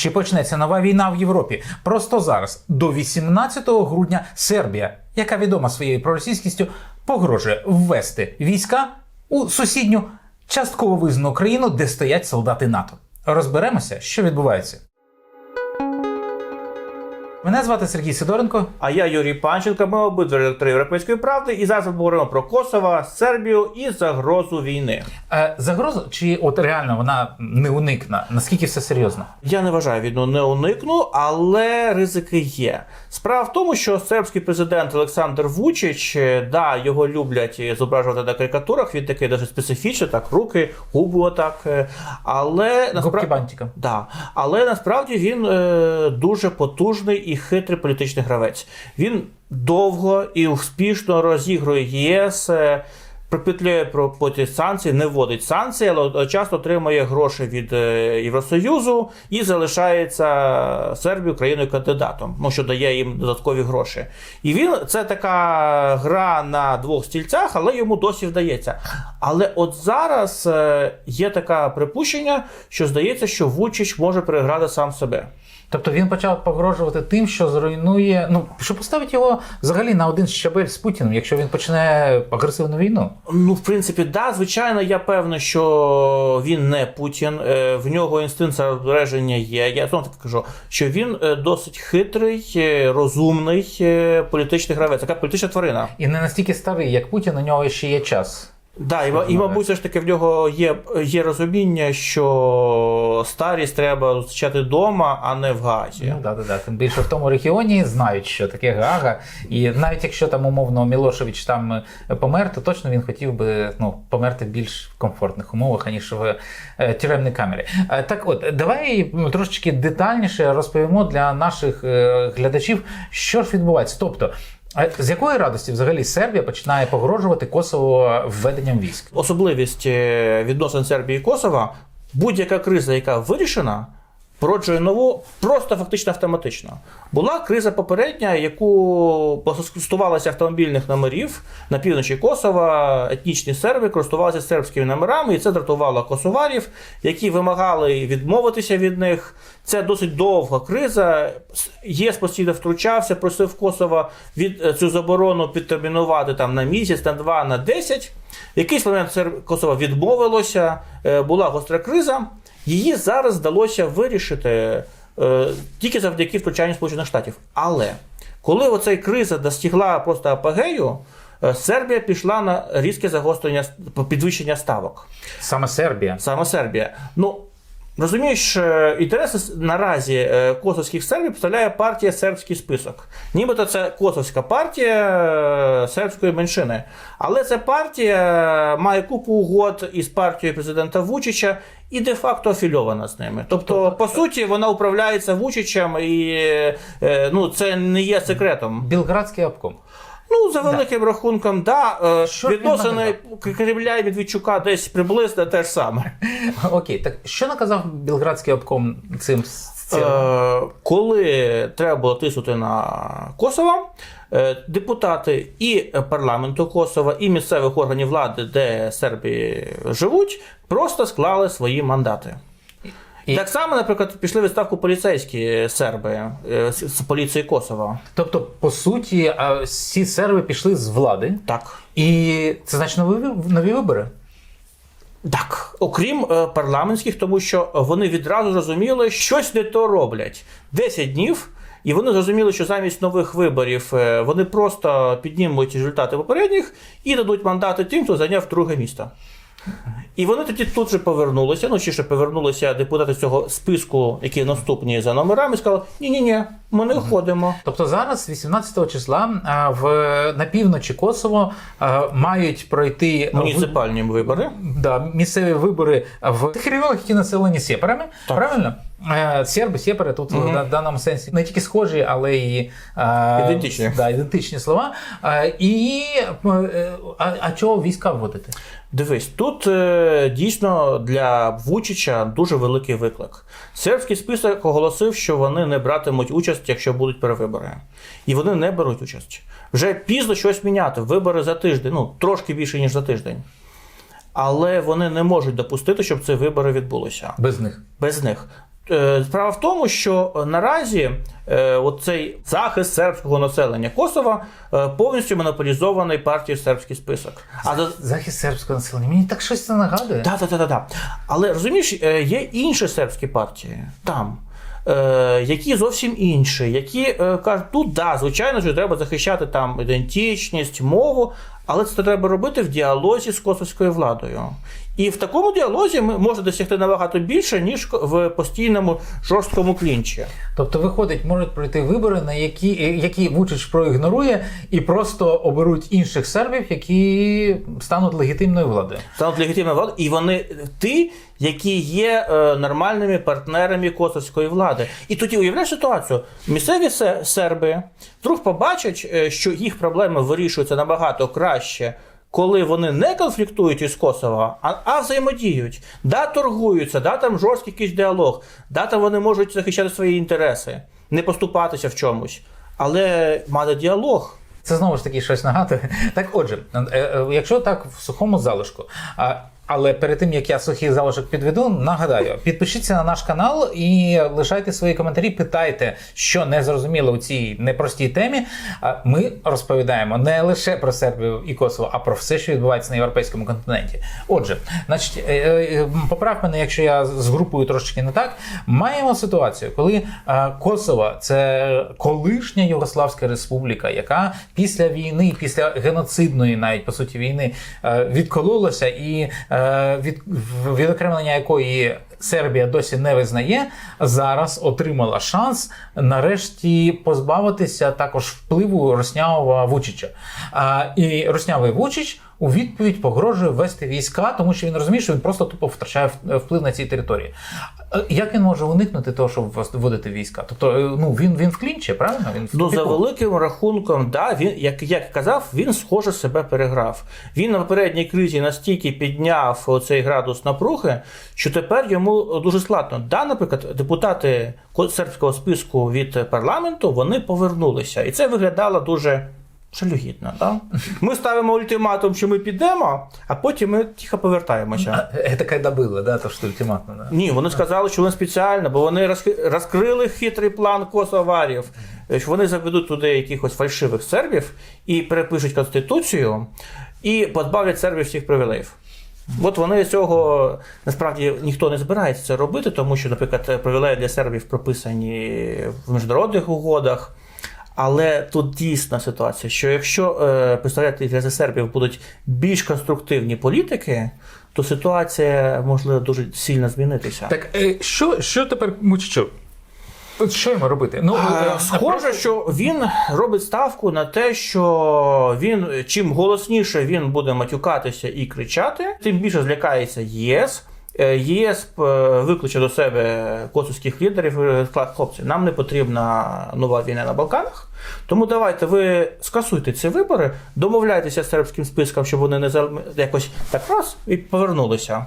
Чи почнеться нова війна в Європі? Просто зараз, до 18 грудня, Сербія, яка відома своєю проросійськістю, погрожує ввести війська у сусідню частково визнану країну, де стоять солдати НАТО. Розберемося, що відбувається. Мене звати Сергій Сидоренко. А я Юрій Панченко, ми обидва редактори Європейської правди, і зараз говоримо про Косово, Сербію і загрозу війни. Е, загроза, чи от реально вона не уникна? Наскільки все серйозно? Я не вважаю війну не уникну, але ризики є. Справа в тому, що сербський президент Олександр Вучич, е, да, його люблять зображувати на карикатурах. Він такий дуже специфічний, так руки, губи отак. е, Але насправді. Да. Але насправді він е, дуже потужний і хитрий політичний гравець. Він довго і успішно розігрує ЄС. Е, Пропетлює про проти санкцій, не вводить санкції, але часто отримує гроші від е, Євросоюзу і залишається Сербією країною кандидатом, ну що дає їм додаткові гроші. І він це така гра на двох стільцях, але йому досі вдається. Але от зараз е, є таке припущення, що здається, що Вучич може переграти сам себе. Тобто він почав погрожувати тим, що зруйнує, ну що поставить його взагалі на один щабель з Путіним, якщо він почне агресивну війну. Ну, в принципі, да, звичайно, я певний, що він не Путін. Е, В нього інстинкт самозбереження є. Я знову таки кажу, що він е, досить хитрий, е, розумний політичний гравець, така політична тварина. І не настільки старий, як Путін, у нього ще є час. Да, і, і мабуть, все ж таки в нього є, є розуміння, що старість треба зустрічати вдома, а не в Газі. Ну да, да, да. Тим більше в тому регіоні знають, що таке Гага. І навіть якщо там умовно Мілошевич там е, помер, то точно він хотів би ну, померти в більш комфортних умовах, аніж в е, тюремній камері. Е, так от, давай трошечки детальніше розповімо для наших е, глядачів, що ж відбувається. Тобто, е, з якої радості взагалі Сербія починає погрожувати Косово введенням військ? Особливість е, відносин Сербії і Косова, будь-яка криза, яка вирішена, породжує нову просто фактично автоматично. Була криза попередня, яку постосувалася автомобільних номерів на півночі Косова. Етнічні серби користувалися сербськими номерами, і це дратувало косоварів, які вимагали відмовитися від них. Це досить довга криза. ЄС постійно втручався, просив Косова від е, цю заборону підтермінувати там на місяць, на два, на десять. Якийсь момент Косово відмовилося, е, була гостра криза. Її зараз вдалося вирішити е, тільки завдяки втручанню Сполучених Штатів. Але коли оця криза достигла просто апогею, е, Сербія пішла на різке загострення підвищення ставок. Саме Сербія. Саме Сербія. Ну розумієш, е, інтереси наразі е, косовських сербів представляє партія сербський список. Нібито це косовська партія е, сербської меншини. Але ця партія має купу угод із партією президента Вучича і де-факто афільована з ними. Тобто, по суті, вона управляється Вучичем, і ну, це не є секретом. Білградський обком. Ну, за великим рахунком, да, е, Що відносини Кремля і Медведчука десь приблизно те ж саме. Окей, так що наказав Білградський обком цим цим? Е, коли треба було тиснути на Косово, е, депутати і парламенту Косова, і місцевих органів влади, де серби живуть, просто склали свої мандати. І- Так само, наприклад, пішли в відставку поліцейські серби е, з поліції Косова. Тобто, по суті, всі серби пішли з влади, Так. і це значить нові, нові вибори. Так, окрім е, парламентських, тому що вони відразу зрозуміли, щось не то роблять. 10 днів, і вони зрозуміли, що замість нових виборів е, вони просто піднімуть результати попередніх і дадуть мандати тим, хто зайняв друге місто. І вони тоді тут же повернулися. Ну, чи ще повернулися депутати цього списку, які наступні за номерами, і сказали: ні-ні-ні, ми не ходимо. Тобто зараз, 18 числа, а, в на півночі Косово а, мають пройти Муніципальні вибори. да, місцеві вибори в тих регіонах, які населені сєпарами. Так. Правильно? Серби, сєпари тут в даному сенсі не тільки схожі, але і Ідентичні. Да, ідентичні слова. І е, а, а чого війська вводити? Дивись, тут е, дійсно для Вучича дуже великий виклик. Сербський список оголосив, що вони не братимуть участь, якщо будуть перевибори. І вони не беруть участь. Вже пізно щось міняти. Вибори за тиждень, ну трошки більше, ніж за тиждень. Але вони не можуть допустити, щоб ці вибори відбулися Без них. без них. Е, Справа в тому, що наразі е, оцей захист сербського населення Косова е, повністю монополізований партією сербський список. А за, Захист сербського населення. Мені так щось це нагадує. Да, да, да, да. Але розумієш, е, є інші сербські партії там. Е, які зовсім інші, які е, кажуть, тут да, звичайно, що треба захищати там ідентичність, мову, але це треба робити в діалозі з косовською владою. І в такому діалозі ми можна досягти набагато більше, ніж в постійному жорсткому клінчі. Тобто, виходить, можуть пройти вибори, на які, які Вучич проігнорує, і просто оберуть інших сербів, які стануть легітимною владою. стануть легітимною владою, і вони ті, які є е, нормальними партнерами косовської влади. І тоді уявляєш ситуацію: місцеві серби вдруг побачать, е, що їх проблеми вирішуються набагато краще. Коли вони не конфліктують із Косово, а, а взаємодіють, да, торгуються, да, там жорсткий якийсь діалог, да, там вони можуть захищати свої інтереси, не поступатися в чомусь, але мати діалог. Це знову ж таки щось нагадує. Так, отже, е, е, якщо так в сухому залишку. Але перед тим як я сухий залишок підведу, нагадаю, підпишіться на наш канал і лишайте свої коментарі. Питайте, що не зрозуміло у цій непростій темі. Ми розповідаємо не лише про Сербію і Косово, а про все, що відбувається на європейському континенті. Отже, значить, е, е, поправ мене, якщо я з групою трошечки не так. Маємо ситуацію, коли е, Косово це колишня Югославська республіка, яка після війни, після геноцидної, навіть по суті, війни, відкололася і від відокремлення якої Сербія досі не визнає, зараз отримала шанс нарешті позбавитися також впливу Роснявого Вучича. І Роснявий Вучич у відповідь погрожує ввести війська, тому що він розуміє, що він просто тупо втрачає вплив на цій території. Е, Як він може уникнути того, щоб вводити війська? Тобто, е, ну він він в клінчі, правильно? Він в Ну, за великим рахунком, да, він, як, як казав, він схоже себе переграв. Він на попередній кризі настільки підняв цей градус напруги, що тепер йому дуже складно. Да, наприклад, депутати ко- сербського списку від парламенту вони повернулися. І це виглядало дуже. Жалюгідно, да? Ми ставимо ультиматум, що ми підемо, а потім ми тихо повертаємося. Е, Це когда було, да, то що ультиматно. Да. Ні, вони сказали, що вони спеціально, бо вони розкрили хитрий план косоварів, е, що вони заведуть туди якихось фальшивих сербів і перепишуть конституцію і позбавлять сербів всіх привілеїв. От вони цього насправді ніхто не збирається це робити, тому що, наприклад, привілеї для сербів прописані в міжнародних угодах. Але тут дійсна ситуація, що якщо е, представляти для сербів будуть більш конструктивні політики, то ситуація може дуже сильно змінитися. Так е, що, що тепер Мучичу? Що йому робити? Ну, А, е, Схоже, що він робить ставку на те, що він чим голосніше він буде матюкатися і кричати, тим більше злякається ЄС. Е, ЄС е, викличе до себе косовських лідерів і сказав, хлопці, нам не потрібна нова війна на Балканах. Тому давайте ви скасуйте ці вибори, домовляйтеся з сербським списком, щоб вони не якось так раз і повернулися.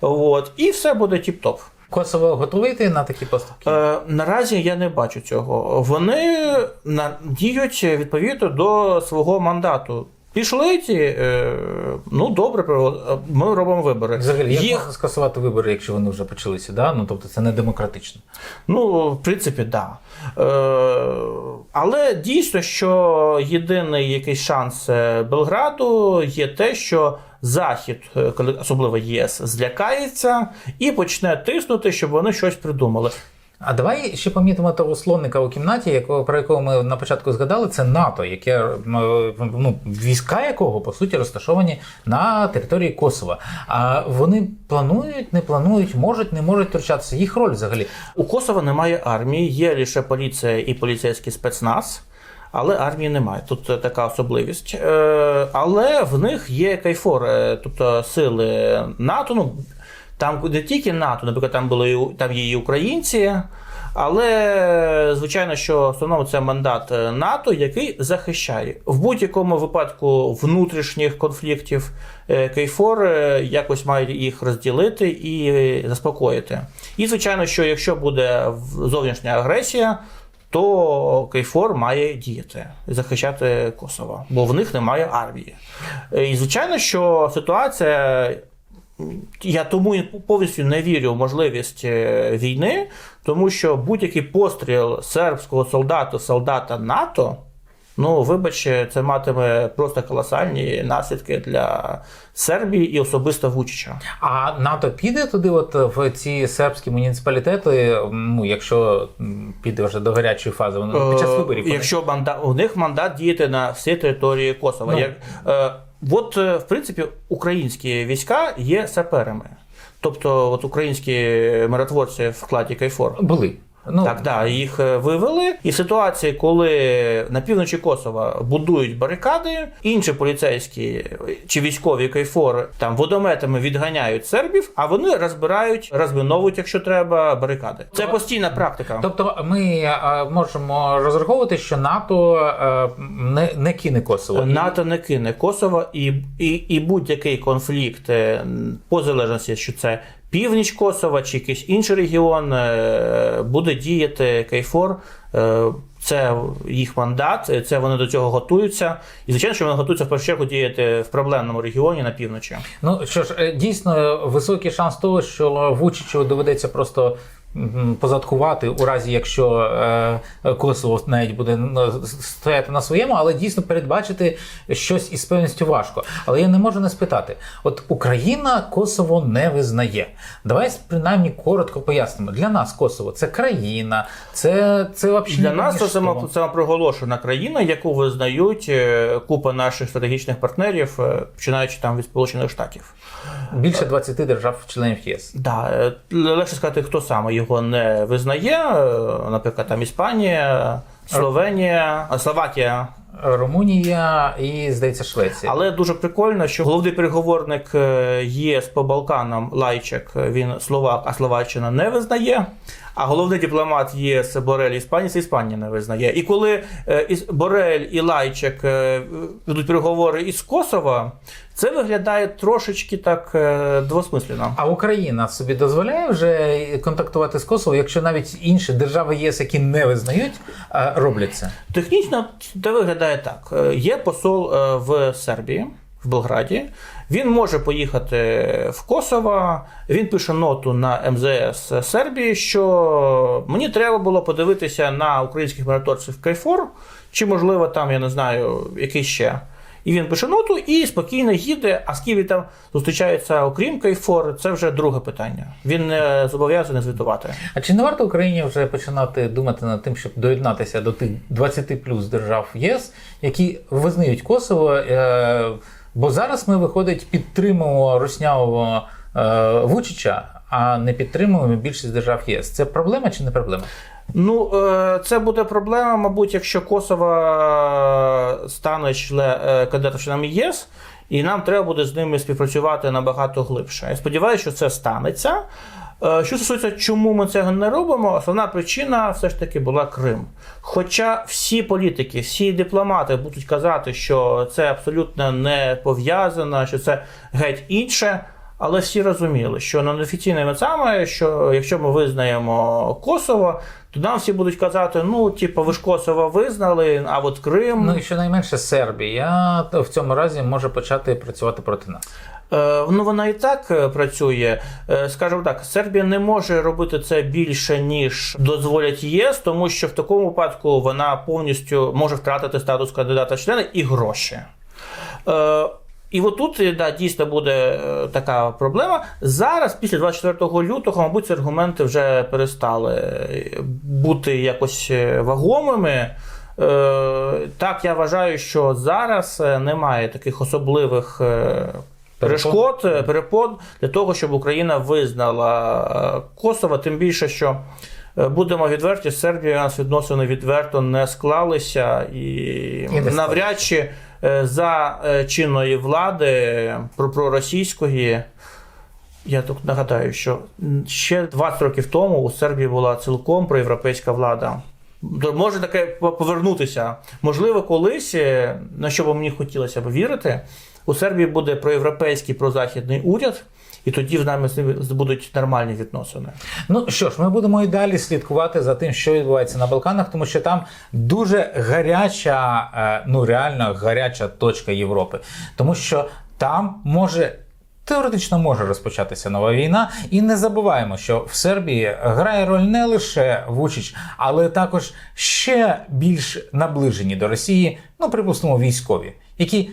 От, і все буде тіп-топ. Коsovo готовий йти на такі поступки? Е, наразі я не бачу цього. Вони діють відповідно до свого мандату. Пішли ті, е, ну добре, ми робимо вибори. Взагалі, як Їх, можна скасувати вибори, якщо вони вже почалися? Да? Ну, тобто це не демократично. ну, в принципі, так. Да. Е, але дійсно, що єдиний якийсь шанс е, Белграду є те, що Захід, особливо ЄС, злякається і почне тиснути, щоб вони щось придумали. А давай ще помітимо того слонника у кімнаті, якого про якого ми на початку згадали, це НАТО, яке е, ну, війська якого по суті розташовані на території Косова. А вони планують, не планують, можуть, не можуть втручатися. Їх роль взагалі. У Косова немає армії, є лише поліція і поліцейський спецназ. Але армії немає. Тут е, така особливість. Е, Але в них є кайфор, тобто сили НАТО. Ну, там не тільки НАТО, наприклад, там були там є і українці. Але звичайно, що в основному це мандат е, НАТО, який захищає в будь-якому випадку внутрішніх конфліктів. е, Кейфор е, якось має їх розділити і заспокоїти. І звичайно, що якщо буде зовнішня агресія, то Кейфор має діяти і захищати Косово, бо в них немає армії. І звичайно, що ситуація Я тому і повністю не вірю в можливість е, війни, тому що будь-який постріл сербського солдата, солдата НАТО, ну, вибачте, це матиме просто колосальні наслідки для Сербії і особисто Вучича. А НАТО піде туди, от в ці сербські муніципалітети, ну якщо піде вже до гарячої фази, воно під час Е, виборів. Якщо манда... у них мандат діяти на всій території Косова. Ну. Як, е, от, е, в принципі, українські війська є саперами. Тобто, от українські миротворці в складі Кайфор. були. Ну, Так, да, їх е, вивели. І в ситуації, коли на півночі Косова будують барикади, інші поліцейські чи військові кайфори там водометами відганяють сербів, а вони розбирають, розміновують, якщо треба, барикади. Це постійна практика. Тобто ми е, можемо розраховувати, що НАТО е, не, не кине Косово. НАТО не кине Косово і, і, і будь-який конфлікт, по залежності, що це північ Косова чи якийсь інший регіон, е, буде діяти Кейфор. Е, Це їх мандат, е, це вони до цього готуються. І звичайно, що вони готуються в першу чергу діяти в проблемному регіоні на півночі. Ну що ж, дійсно високий шанс того, що Вучичу доведеться просто позадкувати у разі, якщо е, Косово навіть буде стояти на своєму, але дійсно передбачити щось із певністю важко. Але я не можу не спитати: от Україна Косово не визнає. Давай принаймні коротко пояснимо. Для нас Косово це країна, це, це взагалі Для нас це само- самопроголошена країна, яку визнають е, купа наших стратегічних партнерів, е, починаючи там від Сполучених Штатів. більше 20 держав-членів єс. Да, легше сказати, хто саме його не визнає. Наприклад, там Іспанія, Словенія, Словакія. Румунія і, здається, Швеція. Але дуже прикольно, що головний переговорник е, ЄС по Балканам Лайчек, е, він словак, а Словаччина не визнає. А головний дипломат ЄС Борель Іспанія, Іспанія не визнає. І коли е, Борель і Лайчек ведуть переговори із Косова, це виглядає трошечки так двосмислено. А Україна собі дозволяє вже контактувати з Косово, якщо навіть інші держави ЄС, які не визнають, роблять це. Технічно це виглядає так: Е, є посол е, в Сербії, в Белграді. Він може поїхати в Косово. Він пише ноту на МЗС Сербії, що мені треба було подивитися на українських мораторців Кайфор, чи, можливо, там, я не знаю, який ще. І він пише ноту і спокійно їде. А з ким він там зустрічається, окрім Кайфор, це вже друге питання. Він не зобов'язаний звітувати. А чи не варто Україні вже починати думати над тим, щоб доєднатися до тих 20 плюс держав ЄС, які визнають Косово? Е, бо зараз ми, виходить, підтримуємо руснявого е, Вучича, а не підтримуємо більшість держав ЄС. Це проблема чи не проблема? Ну, е, це буде проблема, мабуть, якщо Косово стане е, кандидатом ЄС, і нам треба буде з ними співпрацювати набагато глибше. Я сподіваюся, що це станеться. Е, Що стосується, чому ми цього не робимо, основна причина все ж таки була Крим. Хоча всі політики, всі дипломати будуть казати, що це абсолютно не пов'язано, що це геть інше. Але всі розуміли, що на неофіційними саме, що якщо ми визнаємо Косово, то нам всі будуть казати: ну, типу, ви ж Косово визнали, а от Крим. Ну і щонайменше Сербія в цьому разі може почати працювати проти нас. Е, Ну, вона і так е, працює. Е, Скажімо так, Сербія не може робити це більше, ніж дозволять ЄС, тому що в такому випадку вона повністю може втратити статус кандидата в члени і гроші. І отут е, да, дійсно буде е, така проблема. Зараз, після 24 лютого, мабуть, ці аргументи вже перестали е, бути якось вагомими. Так, я вважаю, що зараз немає таких особливих перешкод, перепон для того, щоб Україна визнала Косово, тим більше, що. Будемо відверті, з Сербією у нас відносини відверто не склалися, і, не навряд чи за е, чинної влади про проросійської. Я тут нагадаю, що ще 20 років тому у Сербії була цілком проєвропейська влада. Може таке по- повернутися. Можливо, колись, е, на що б мені хотілося б вірити, у Сербії буде проєвропейський прозахідний уряд, і тоді нами з ними будуть нормальні відносини. Ну що ж, ми будемо і далі слідкувати за тим, що відбувається на Балканах, тому що там дуже гаряча, е, ну реально гаряча точка Європи. Тому що там може Теоретично може розпочатися нова війна, і не забуваємо, що в Сербії грає роль не лише Вучич, але також ще більш наближені до Росії, ну припустимо, військові, які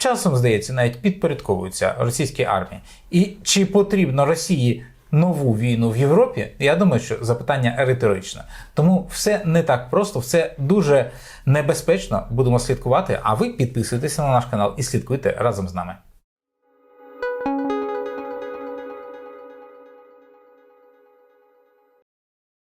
часом, здається, навіть підпорядковуються російській армії. І чи потрібно Росії нову війну в Європі? Я думаю, що запитання риторичне. Тому все не так просто, все дуже небезпечно. Будемо слідкувати. А ви підписуйтеся на наш канал і слідкуйте разом з нами.